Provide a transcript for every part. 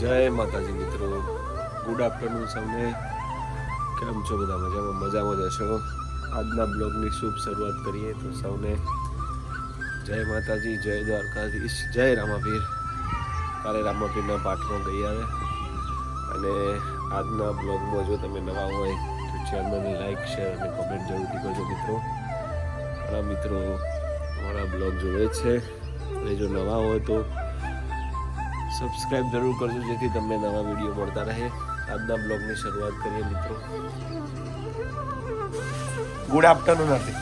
જય માતાજી મિત્રો. ગુડ આફ્ટરનૂન સૌને કેમ છો બધા? મજામાં? મજામાં જ હશો? આજના બ્લોગની શુભ શરૂઆત કરીએ તો સૌને જય માતાજી, જય દ્વારકાધીશ, જય રામાપીર. કાલે રામાપીરના પાઠમાં ગઈ આવે. અને આજના બ્લોગમાં જો તમે નવા હોય તો ચેનલને લાઈક, શેર અને કોમેન્ટ જરૂરથી કરજો મિત્રો. મારા મિત્રો મારા બ્લોગ જોવે છે. અને જો નવા હોય તો સબસ્ક્રાઇબ જરૂર કરજો જેથી તમને નવા વીડિયો મળતા રહે. આજના બ્લોગની શરૂઆત કરીએ મિત્રો. ગુડ આફ્ટરનૂન હતી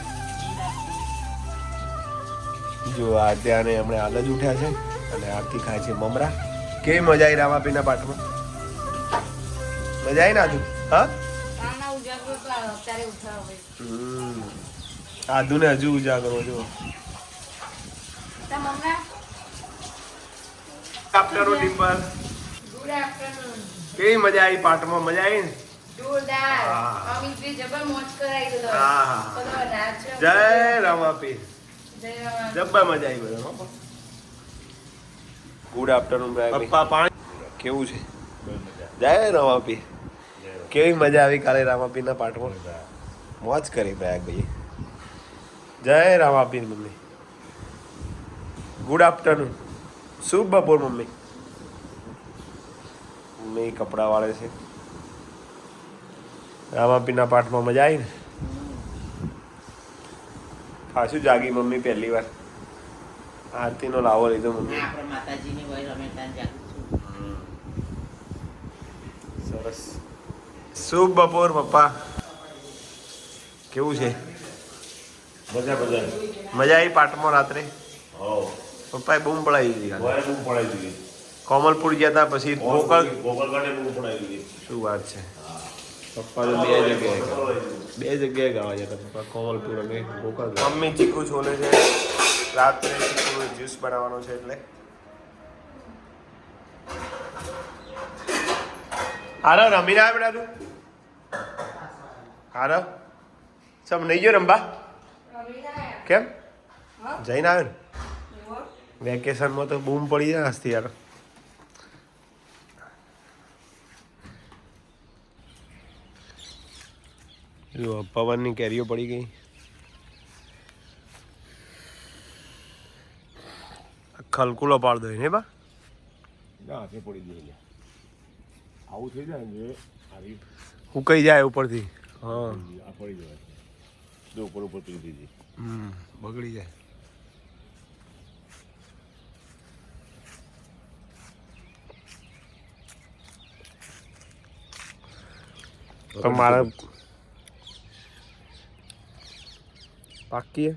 જો આ ત્યાં હમણાં હાલ જ ઉઠ્યા છે અને આરતી ખાય છે મમરા. કેવી મજા આવી રામાપીના પાઠમાં? મજા આવી ના તું હા. આધુને હજુ ઉજાગરો જો તા mama afternoon Dimple good afternoon કેવી મજા આવી પાઠમાં? મજા આવી ને? જોરદાર. અમિતભાઈ જબર મોજ કરાઈ ગયો હા. જય રામાપીર. જય રામ. જબ્બા મજા આવી બધા ગુડ આફ્ટરનૂન પપ્પા પાણી. કેવું છે? જય રામાપી કેવી મજા આવી કાલે રામાપીરના પાઠમાં? મોજ કરી પ્રયાગભાઈ જય રામાપીર મમ્મી. ગુડ આફ્ટરનૂન શુભ બપોર મમ્મી? મમ્મી કપડાં વાળે છે. રામાપીના પાઠમાં મજા આવી ને? પાછું જાગી મમ્મી પહેલી વાર. આરતીનો લાવો લીધો મમ્મી. સરસ. શુભ બપોર પપ્પા? કેવું છે? મજા મજા. મજા આવી પાઠમાં રાત્રે? હો પપ્પાએ બૂમ પડાવી દીધી. બૂમ પડાવી દીધી. કોમલપુર ગયા હતા પછી ગોકળ ગોકળ કાઢે બૂમ પડાવી દીધી. શું વાત છે? પપ્પા તો બે જગ્યાએ બે જગ્યાએ ગાવા જતા પપ્પા કોમલપુર અને ગોકળ. મમ્મી ચીકુ છોલે છે. રાત્રે ચીકુ જ્યુસ બનાવવાનો છે એટલે. હારો રમીને આવે બેટા તું. હારો. સમ નહીં ગયો રમવા? કેમ? જઈને આવ્યો ને. વેકેશનમાં તો બૂમ પડી જાય હસતી યાર જો પવનની કેરીઓ પડી ગઈ. ખલકુલો પાડ દો ને બા. હાથે પડી ગઈ આવું થઈ જાય ને આવી હુકાઈ જાય ઉપરથી. હા. પડી જાય. ઉપર ઉપર પડી દીધી હમ બગડી જાય. પણ મારે પાકી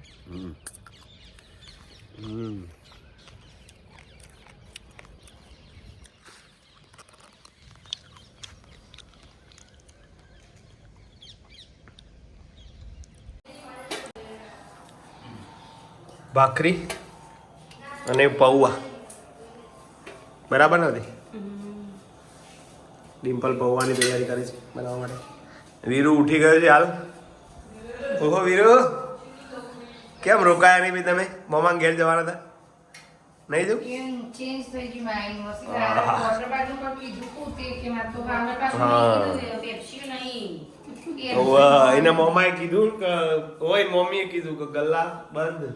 ભાખરી અને પૌવા. બરાબર નથી ડિમ્પલ પૌવાની તૈયારી કરી છે બનાવવા માટે. વીરુ ઉઠી ગયો છે હાલ? ઓહો વીરુ! કેમ રોકાયા નહીં તમે? મમ્મા ઘેર જવાના હતા? નહીં જવું? એના મમ્માએ કીધું કે ઓય મમ્મીએ કીધું કે ગલ્લા બંધ.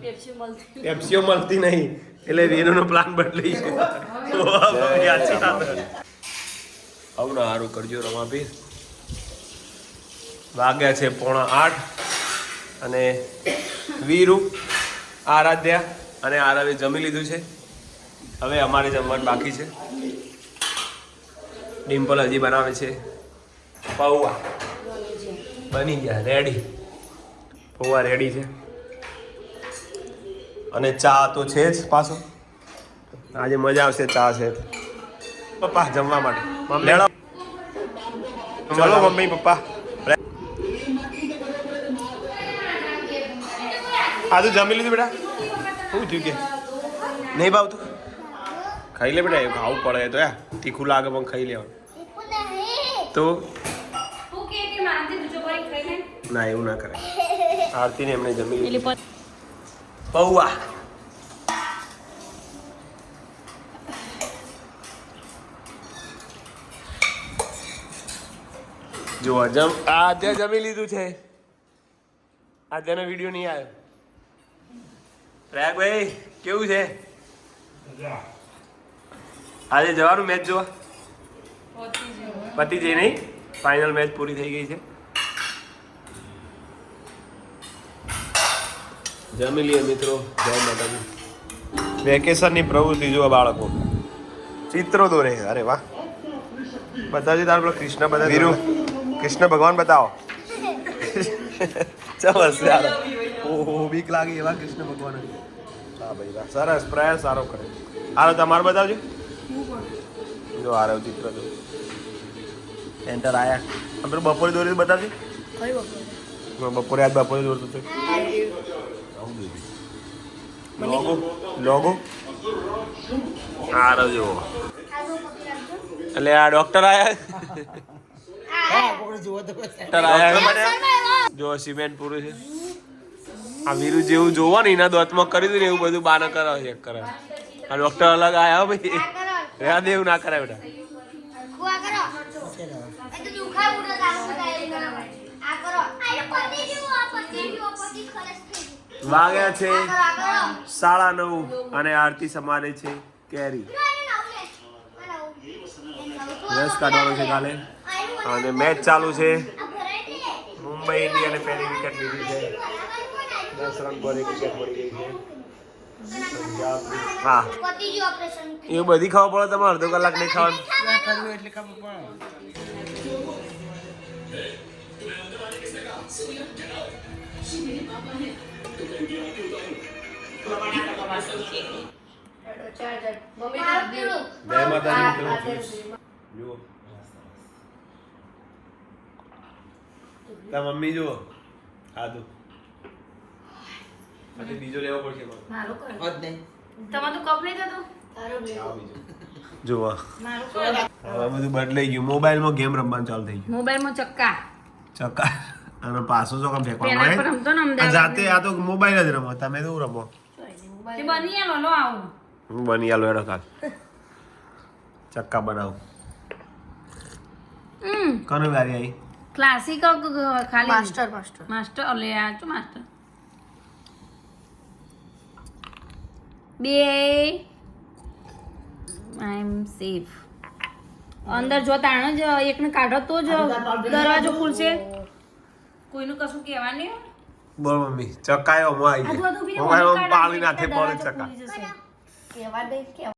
પેપ્સીઓ મળતી નહીં. એટલે વીરુનો પ્લાન બદલી છે ઓવા, સારું કરજો રમાભી વાગ્યા છે પોણા આઠ અને વીરુ આરાધ્યા અને આરવે જમી લીધું છે. હવે અમારે જમવાનું બાકી છે. ડિમ્પલ હજી બનાવે છે. પૌવા. બની ગયા રેડી પૌવા રેડી છે. અને ચા તો છે જ પાછો. આજે મજા આવશે ચા છે. પપ્પા જમવા માટે. લેડો. ચલો મમ્મી પપ્પા. આ તું જમી લીધું બેટા? શું થયું કે? નહીં ભાવતું? ખાઈ લે બેટા એ ખાવું પડે તો યા. તીખું લાગે પણ ખાઈ લેવાનું. તો? તું કે કે મારાથી બીજો કોઈ ખાઈ લે ના એવું ના કરાય. આરતીને એમને જમી લીધું. પૌવા. જો જમ આ અત્યારે જમી લીધું છે. અત્યારનો વીડિયો નહીં આવ્યો પ્રયાગભાઈ કેવું છે? આજે જવાનું મેચ જોવા? પતી જઈ નહીં? ફાઇનલ મેચ પૂરી થઈ ગઈ છે. જમી લઈએ મિત્રો જય માતાજી. વેકેશનની પ્રવૃત્તિ જોવા બાળકો. ચિત્રો દોરે. અરે વાહ. બતાવજો તાર પેલો કૃષ્ણ બધા વીરુ. કૃષ્ણ ભગવાન બતાવો ચાલો યાર ઓહો બીક લાગી એવા કૃષ્ણ ભગવાન હા ભાઈ વાહ સરસ પ્રયાસ સારો કરે હાલો તમારે બતાવજો જો આ રહ્યું ચિત્ર જો એન્ટર આયા આમ પેલું બપોરે દોરી બતાવજો બપોરે આજ બપોરે દોરતો છે લોગો લોગો આ રહ્યો એટલે આ ડોક્ટર આયા જો સિમેન્ટ પૂરું છે. આ વીરુ જેવું જોવો ને એના દોતમાં કરી દઉં ને એવું બધું બાના કરાવે ચેક કરે આ ડોક્ટર અલગ આયા ભાઈ. રહ્યા દે એવું ના કરાય બેટા. વાગ્યા છે સાડા નવ અને આરતી સમારે છે કેરી. રસ કાઢવાનો છે કાલે. અને મેચ ચાલુ છે. મુંબઈ ઇન્ડિયાને પહેલી વિકેટ લીધી છે. દસ રન પર એક વિકેટ પડી ગઈ છે. હા. એ બધી ખાવા પડે તમે અડધો કલાક નહીં ખાવાનું? જય માતાજી મિત્રો જુઓ. તા મમ્મી જુઓ. આદુ પછી બીજો લેવો પડશે મારો. મારું જ તમારું તો કપ નહીં થતું? આ બીજો. જુઓ. હવે બધું બદલાઈ ગયું. મોબાઈલમાં ગેમ રમવાનું ચાલુ થઈ ગયું. મોબાઈલમાં ચક્કા. ચક્કા. અને પાછો જો કામ ફેંકવાનો હોય? આ જાતે આ તો મોબાઈલ જ રમો. તમે તો રમો? તે બની આલો લો આવું. હું બની આલો એડો કાલ. ચક્કા બનાવું. હમ. કોનો ગાડી આવી? ક્લાસિક ખાલી માસ્ટર માસ્ટર માસ્ટર ઓલે આ શું માસ્ટર બે આઈ એમ સેફ અંદર જો તાણ જ એકને કાઢો તો જ દરવાજો ખુલશે. કોઈનું કશું કહેવા નહીં બોલ મમ્મી ચકાયો મો આવી ગયો. પાણી નાખે દરવાજો પડે ચક્કા ખુલી જશે.